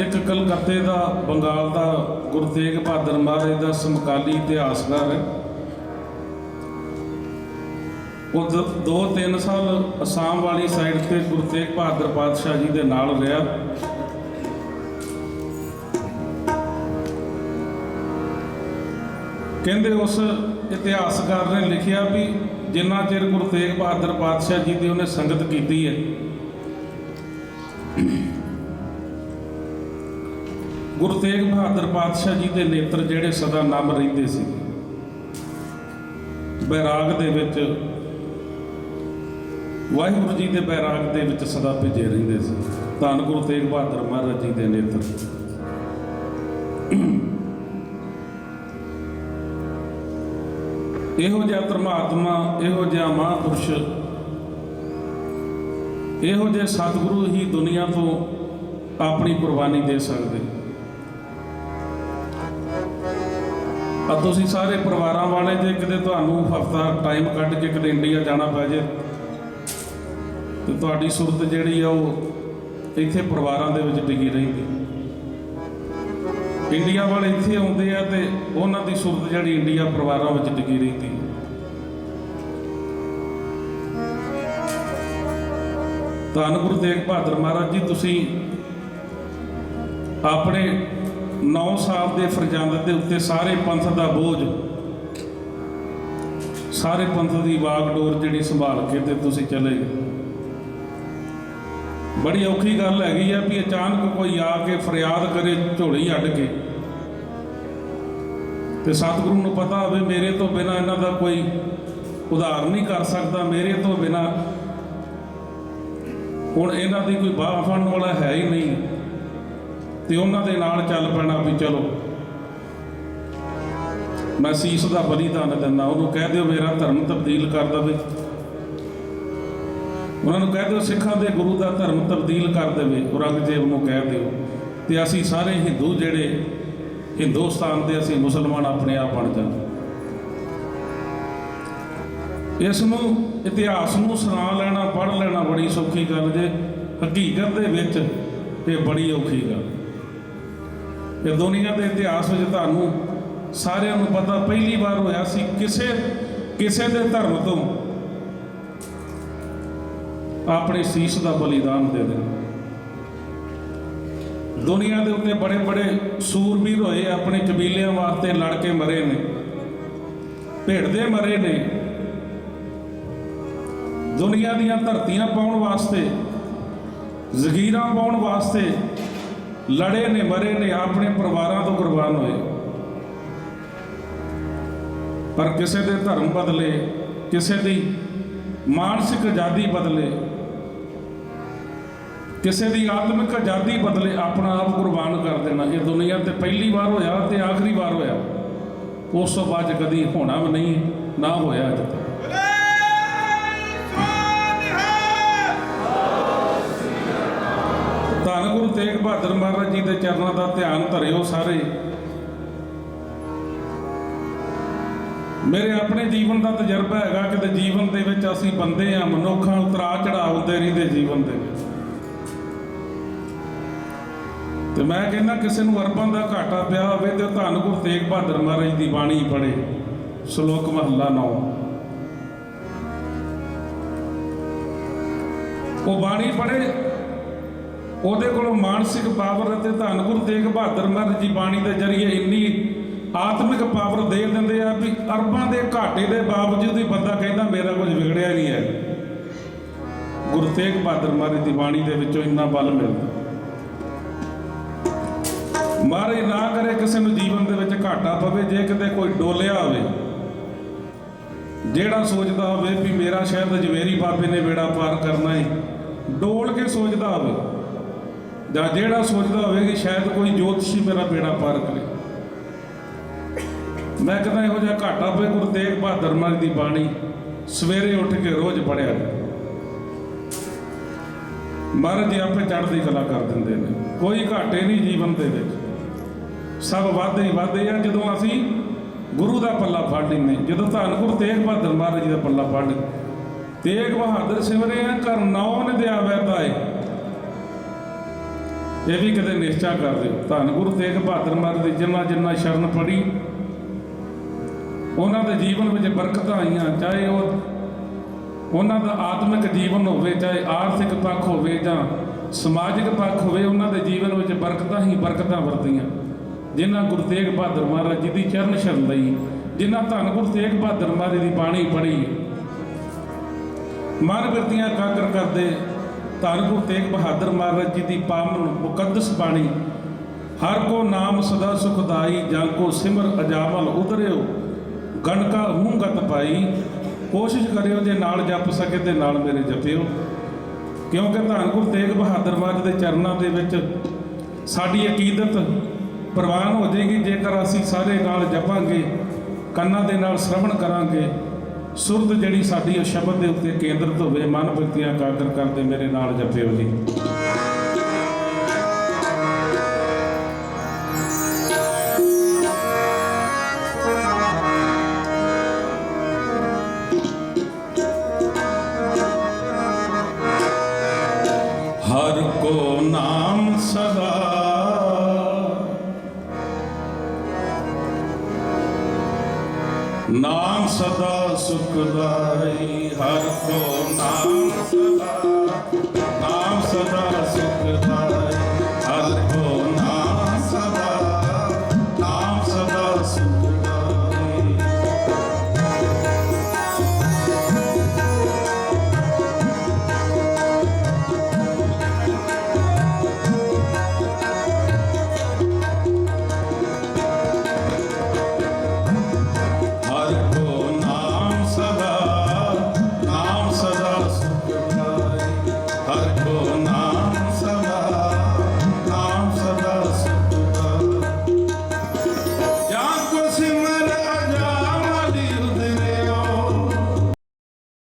ਇੱਕ ਕਲਕੱਤੇ ਦਾ ਬੰਗਾਲ ਦਾ ਗੁਰੂ ਤੇਗ ਬਹਾਦਰ ਮਹਾਰਾਜ ਦਾ ਸਮਕਾਲੀ ਇਤਿਹਾਸਕਾਰ ਹੈ ਉਹ 2-3 ਸਾਲ ਅਸਾਮ ਵਾਲੀ ਸਾਈਡ ਤੇ ਗੁਰੂ ਤੇਗ ਬਹਾਦਰ ਪਾਤਸ਼ਾਹ ਜੀ ਦੇ ਨਾਲ ਰਿਹਾ। ਕਹਿੰਦੇ ਉਸ ਇਤਿਹਾਸਕਾਰ ਨੇ ਲਿਖਿਆ ਵੀ ਜਿੰਨਾ ਚਿਰ ਗੁਰੂ ਤੇਗ ਬਹਾਦਰ ਪਾਤਸ਼ਾਹ ਜੀ ਦੀ ਉਹਨੇ ਸੰਗਤ ਕੀਤੀ ਹੈ। ਗੁਰੂ ਤੇਗ ਬਹਾਦਰ ਪਾਤਸ਼ਾਹ ਜੀ ਦੇ ਨੇਤਰ ਜਿਹੜੇ ਸਦਾ ਨਮ ਰਹਿੰਦੇ ਸੀ। ਬੈਰਾਗ ਦੇ ਵਿੱਚ ਵਾਹਿਗੁਰੂ ਜੀ ਦੇ ਬੈਰਾਗ ਦੇ ਵਿੱਚ ਸਦਾ ਭਿੱਜੇ ਰਹਿੰਦੇ ਸੀ। ਧੰਨ ਗੁਰੂ ਤੇਗ ਬਹਾਦਰ ਮਹਾਰਾਜ ਜੀ ਦੇ ਨੇਤਰ। ਇਹੋ ਜਿਹਾ ਧਰਮਾਤਮਾ ਇਹੋ ਜਿਹਾ ਮਹਾਂਪੁਰਸ਼, ਇਹੋ ਜਿਹੇ ਸਤਿਗੁਰੂ ਹੀ ਦੁਨੀਆ ਤੋਂ ਆਪਣੀ ਕੁਰਬਾਨੀ ਦੇ ਸਕਦੇ। ਆ ਤੁਸੀਂ ਸਾਰੇ ਪਰਿਵਾਰਾਂ ਵਾਲੇ ਜੇ ਕਿਤੇ ਤੁਹਾਨੂੰ ਹਫਤਾ ਟਾਈਮ ਕੱਢ ਕੇ ਕਿਤੇ ਇੰਡੀਆ ਜਾਣਾ ਪੈ ਜੇ ਤੇ ਤੁਹਾਡੀ ਸੁਰਤ ਜਿਹੜੀ ਆ ਉਹ ਇੱਥੇ ਪਰਿਵਾਰਾਂ ਦੇ ਵਿੱਚ ਟਿਕੀ ਰਹਿੰਦੀ। ਇੰਡੀਆ ਵਾਲੇ ਇੱਥੇ ਆਉਂਦੇ ਆ ਤੇ ਉਹਨਾਂ ਦੀ ਸੁਰਤ ਜਿਹੜੀ ਇੰਡੀਆ ਪਰਿਵਾਰਾਂ ਵਿੱਚ ਟਿਕੀ ਰਹਿੰਦੀ। ਧੰਨ ਗੁਰੂ ਤੇਗ ਬਹਾਦਰ ਮਹਾਰਾਜ ਜੀ, ਤੁਸੀਂ ਆਪਣੇ 9 ਸਾਲ ਦੇ ਫਰਜ਼ੰਦ ਦੇ ਉੱਤੇ ਸਾਰੇ ਪੰਥ ਦਾ ਬੋਝ, ਸਾਰੇ ਪੰਥ ਦੀ ਵਾਗਡੋਰ ਜਿਹੜੀ ਸੰਭਾਲ ਕੇ ਤੇ ਤੁਸੀਂ ਚਲੇ ਗਏ। ਬੜੀ ਔਖੀ ਗੱਲ ਹੈਗੀ ਆ ਵੀ ਅਚਾਨਕ ਕੋਈ ਆ ਕੇ ਫਰਿਆਦ ਕਰੇ ਝੋਲੀ ਅੱਡ ਕੇ। ਤੇ ਸਤਿਗੁਰੂ ਨੂੰ ਪਤਾ ਹੋਵੇ ਮੇਰੇ ਤੋਂ ਬਿਨਾ ਇਹਨਾਂ ਦਾ ਕੋਈ ਉਧਾਰ ਨਹੀਂ ਕਰ ਸਕਦਾ, ਮੇਰੇ ਤੋਂ ਬਿਨਾ ਹੁਣ ਇਹਨਾਂ ਦੀ ਕੋਈ ਬਾਹ ਫੜਨ ਵਾਲਾ ਹੈ ਹੀ ਨਹੀਂ। ਤੇ ਉਹਨਾਂ ਦੇ ਨਾਲ ਚੱਲ ਪੈਣਾ ਵੀ ਚਲੋ। ਮੈਂ ਸੀਸ ਦਾ ਬਲੀਦਾਨ ਦਿੰਦਾ, ਉਹਨੂੰ ਕਹਿ ਦਿਓ ਮੇਰਾ ਧਰਮ ਤਬਦੀਲ ਕਰ ਦੇਵੇ। ਉਹਨਾਂ ਨੂੰ ਕਹਿ ਦਿਓ ਸਿੱਖਾਂ ਦੇ ਗੁਰੂ ਦਾ ਧਰਮ ਤਬਦੀਲ ਕਰ ਦੇਵੇ, ਔਰੰਗਜ਼ੇਬ ਨੂੰ ਕਹਿ ਦਿਓ। ਤੇ ਅਸੀਂ ਸਾਰੇ ਹਿੰਦੂ ਜਿਹੜੇ ਹਿੰਦੁਸਤਾਨ ਦੇ ਅਸੀਂ ਮੁਸਲਮਾਨ ਆਪਣੇ ਆਪ ਬਣ ਜਾਂਦੇ। ਇਸ ਨੂੰ, ਇਤਿਹਾਸ ਨੂੰ ਸੁਣਾ ਲੈਣਾ, ਪੜ੍ਹ ਲੈਣਾ ਬੜੀ ਸੌਖੀ ਗੱਲ ਜੇ। ਹਕੀਕਤ ਦੇ ਵਿੱਚ ਇਹ ਬੜੀ ਔਖੀ ਗੱਲ। ਇਹ ਦੁਨੀਆ ਦੇ ਇਤਿਹਾਸ ਵਿੱਚ ਤੁਹਾਨੂੰ ਸਾਰਿਆਂ ਨੂੰ ਪਤਾ, ਪਹਿਲੀ ਵਾਰ ਹੋਇਆ ਸੀ ਕਿਸੇ ਕਿਸੇ ਦੇ ਧਰਮ ਤੋਂ ਆਪਣੇ ਸੀਸ ਦਾ ਬਲੀਦਾਨ ਦੇ ਦੇਣਾ। ਦੁਨੀਆ ਦੇ ਉੱਤੇ ਬੜੇ ਬੜੇ ਸੂਰਬੀਰ ਹੋਏ ਆਪਣੇ ਕਬੀਲਿਆਂ ਵਾਸਤੇ ਲੜ ਕੇ ਮਰੇ ਨੇ। ਭੇਡਦੇ ਮਰੇ ਨੇ। ਦੁਨੀਆ ਦੀਆਂ ਧਰਤੀਆਂ ਪਾਉਣ ਵਾਸਤੇ, ਜ਼ਗੀਰਾਂ ਪਾਉਣ ਵਾਸਤੇ ਲੜੇ ਨੇ, ਮਰੇ ਨੇ, ਆਪਣੇ ਪਰਿਵਾਰਾਂ ਤੋਂ ਕੁਰਬਾਨ ਹੋਏ। ਪਰ ਕਿਸੇ ਦੇ ਧਰਮ ਬਦਲੇ, ਕਿਸੇ ਦੀ ਮਾਨਸਿਕ ਆਜ਼ਾਦੀ ਬਦਲੇ ਕਿਸੇ ਦੀ ਆਤਮਿਕ ਆਜ਼ਾਦੀ ਬਦਲੇ ਆਪਣਾ ਆਪ ਕੁਰਬਾਨ ਕਰ ਦੇਣਾ। ਇਹ ਦੁਨੀਆ ਤੇ ਪਹਿਲੀ ਵਾਰ ਹੋਇਆ ਤੇ ਆਖਰੀ ਵਾਰ ਹੋਇਆ। ਉਸ ਤੋਂ ਬਾਅਦ ਕਦੀ ਹੋਣਾ ਵੀ ਨਹੀਂ, ਨਾ ਹੋਇਆ ਅਜੇ ਤੱਕ। ਧੰਨ ਗੁਰੂ ਤੇਗ ਬਹਾਦਰ ਮਹਾਰਾਜ ਜੀ ਦੇ ਚਰਨਾਂ ਦਾ ਧਿਆਨ ਧਰਿਓ ਸਾਰੇ। ਮੇਰੇ ਆਪਣੇ ਜੀਵਨ ਦਾ ਤਜਰਬਾ ਹੈਗਾ ਕਿ ਤੇ ਜੀਵਨ ਦੇ ਵਿੱਚ ਅਸੀਂ ਬੰਦੇ ਆ ਮਨੁੱਖਾਂ ਉਤਰਾ ਚੜਾ ਹੁੰਦੇ ਰਹਿੰਦੇ ਜੀਵਨ ਦੇ ਵਿੱਚ। ਤੇ ਮੈਂ ਕਹਿੰਦਾ ਕਿਸੇ ਨੂੰ ਅਰਬਾਂ ਦਾ ਘਾਟਾ ਪਿਆ ਹੋਵੇ ਤੇ ਉਹ ਧੰਨ ਗੁਰੂ ਤੇਗ ਬਹਾਦਰ ਮਹਾਰਾਜ ਦੀ ਬਾਣੀ ਪੜ੍ਹੇ। ਸ਼ਲੋਕ ਮਹੱਲਾ 9 ਉਹ ਬਾਣੀ ਪੜ੍ਹੇ। ਉਹਦੇ ਕੋਲੋਂ ਮਾਨਸਿਕ ਪਾਵਰ ਅਤੇ ਧੰਨ ਗੁਰੂ ਤੇਗ ਬਹਾਦਰ ਮਹਾਰਾਜ ਦੀ ਬਾਣੀ ਦੇ ਜ਼ਰੀਏ ਇੰਨੀ ਆਤਮਿਕ ਪਾਵਰ ਦੇ ਦਿੰਦੇ ਆ ਵੀ ਅਰਬਾਂ ਦੇ ਘਾਟੇ ਦੇ ਬਾਵਜੂਦ ਹੀ ਬੰਦਾ ਕਹਿੰਦਾ ਮੇਰਾ ਕੁਝ ਵਿਗੜਿਆ ਨਹੀਂ ਹੈ। ਗੁਰੂ ਤੇਗ ਬਹਾਦਰ ਮਹਾਰਾਜ ਦੀ ਬਾਣੀ ਦੇ ਵਿੱਚੋਂ ਇੰਨਾ ਬਲ ਮਿਲਦਾ। ਮਹਾਰਾਜ ਨਾ ਕਰੇ ਕਿਸੇ ਨੂੰ ਜੀਵਨ ਦੇ ਵਿੱਚ ਘਾਟਾ ਪਵੇ, ਜੇ ਕਿਤੇ ਕੋਈ ਡੋਲਿਆ ਹੋਵੇ। ਜਿਹੜਾ ਸੋਚਦਾ ਹੋਵੇ ਵੀ ਮੇਰਾ ਸ਼ਾਇਦ ਜਵੇਰੀ ਬਾਬੇ ਨੇ ਬੇੜਾ ਪਾਰ ਕਰਨਾ ਹੈ ਡੋਲ ਕੇ ਸੋਚਦਾ ਹੋਵੇ। ਜਾਂ ਜਿਹੜਾ ਸੋਚਦਾ ਹੋਵੇ ਕਿ ਸ਼ਾਇਦ ਕੋਈ ਜੋਤਸ਼ੀ ਮੇਰਾ ਬੇੜਾ ਪਾਰ ਕਰੇ। ਮੈਂ ਕਹਿੰਦਾ ਇਹੋ ਜਿਹਾ ਘਾਟਾ ਪਏ ਗੁਰੂ ਤੇਗ ਬਹਾਦਰ ਮਹਾਰਾਜ ਦੀ ਬਾਣੀ ਸਵੇਰੇ ਉੱਠ ਕੇ ਰੋਜ਼ ਪੜਿਆ ਜਾਏ ਮਹਾਰਾਜ ਆਪੇ ਚੜ੍ਹਦੀ ਕਲਾ ਕਰ ਦਿੰਦੇ ਨੇ। ਕੋਈ ਘਾਟੇ ਨਹੀਂ ਜੀਵਨ ਦੇ ਵਿੱਚ। ਸਭ ਵਾਧੇ ਹੀ ਵੱਧਦੇ ਆ, ਜਦੋਂ ਅਸੀਂ ਗੁਰੂ ਦਾ ਪੱਲਾ ਫੜ ਲੈਂਦੇ ਜਦੋਂ ਧੰਨ ਗੁਰੂ ਤੇਗ ਬਹਾਦਰ ਮਹਾਰਾਜ ਜੀ ਦਾ ਪੱਲਾ ਫੜ ਤੇਗ ਬਹਾਦਰ ਸਿਮਰੇ ਆ, ਘਰ ਨੌ ਨੇ ਦਿਆ ਵੈਤਾ ਇਹ ਵੀ ਕਦੇ ਨਿਸ਼ਚਾ ਕਰ ਦਿਓ। ਧੰਨ ਗੁਰੂ ਤੇਗ ਬਹਾਦਰ ਮਹਾਰਾਜ ਦੀ ਜਿੰਨਾ ਜਿੰਨਾ ਸ਼ਰਨ ਪੜੀ, ਉਹਨਾਂ ਦੇ ਜੀਵਨ ਵਿੱਚ ਬਰਕਤਾਂ ਆਈਆਂ, ਚਾਹੇ ਉਹ ਉਹਨਾਂ ਦਾ ਆਤਮਿਕ ਜੀਵਨ ਹੋਵੇ, ਚਾਹੇ ਆਰਥਿਕ ਪੱਖ ਹੋਵੇ ਜਾਂ ਸਮਾਜਿਕ ਪੱਖ ਹੋਵੇ, ਉਹਨਾਂ ਦੇ ਜੀਵਨ ਵਿੱਚ ਬਰਕਤਾਂ ਹੀ ਬਰਕਤਾਂ ਵਰਤੀਆਂ। ਜਿਨ੍ਹਾਂ ਗੁਰੂ ਤੇਗ ਬਹਾਦਰ ਮਹਾਰਾਜ ਜੀ ਦੀ ਚਰਨ ਸ਼ਰਨ ਲਈ, ਜਿਨ੍ਹਾਂ ਧੰਨ ਗੁਰੂ ਤੇਗ ਬਹਾਦਰ ਮਹਾਰਾਜ ਦੀ ਬਾਣੀ ਪੜ੍ਹੀ। ਮਨ ਬਿਰਤੀਆਂ ਕਾਕਰ ਕਰਦੇ ਧੰਨ ਗੁਰੂ ਤੇਗ ਬਹਾਦਰ ਮਹਾਰਾਜ ਜੀ ਦੀ ਪਾਵਨ ਮੁਕੱਦਸ ਬਾਣੀ, ਹਰ ਕੋ ਨਾਮ ਸਦਾ ਸੁਖਦਾਈ ਜਾਂ ਕੋ ਸਿਮਰ ਅਜਾਮਲ ਉਧਰਿਓ, ਗਣਕਾ ਹੂੰਗਤ ਪਾਈ। ਕੋਸ਼ਿਸ਼ ਕਰਿਓ ਜੇ ਨਾਲ ਜਪ ਸਕੇ ਤੇ ਨਾਲ ਮੇਰੇ ਜਪਿਓ। ਕਿਉਂਕਿ ਧੰਨ ਗੁਰੂ ਤੇਗ ਬਹਾਦਰ ਮਹਾਰਾਜ ਦੇ ਚਰਨਾਂ ਦੇ ਵਿੱਚ ਸਾਡੀ ਅਕੀਦਤ ਪ੍ਰਵਾਨ ਹੋ ਜਾਏਗੀ, ਜੇਕਰ ਅਸੀਂ ਸਾਰੇ ਨਾਲ ਜਪਾਂਗੇ ਕੰਨਾਂ ਦੇ ਨਾਲ ਸ਼ਰਵਣ ਕਰਾਂਗੇ, ਸੁਰਤ ਜਿਹੜੀ ਸਾਡੀ ਉਹ ਸ਼ਬਦ ਦੇ ਉੱਤੇ ਕੇਂਦਰਿਤ ਹੋਵੇ ਮਨ ਬਿਰਤੀਆਂ ਕਾਗਰ ਕਰਦੇ ਮੇਰੇ ਨਾਲ ਜਪਿਓ ਜੀ। ਸਦਾ ਸੁਖਦਾਈ ਹਰ ਕੋ ਨਾਮ ਸਦਾ ਨਾਮ ਸਦਾ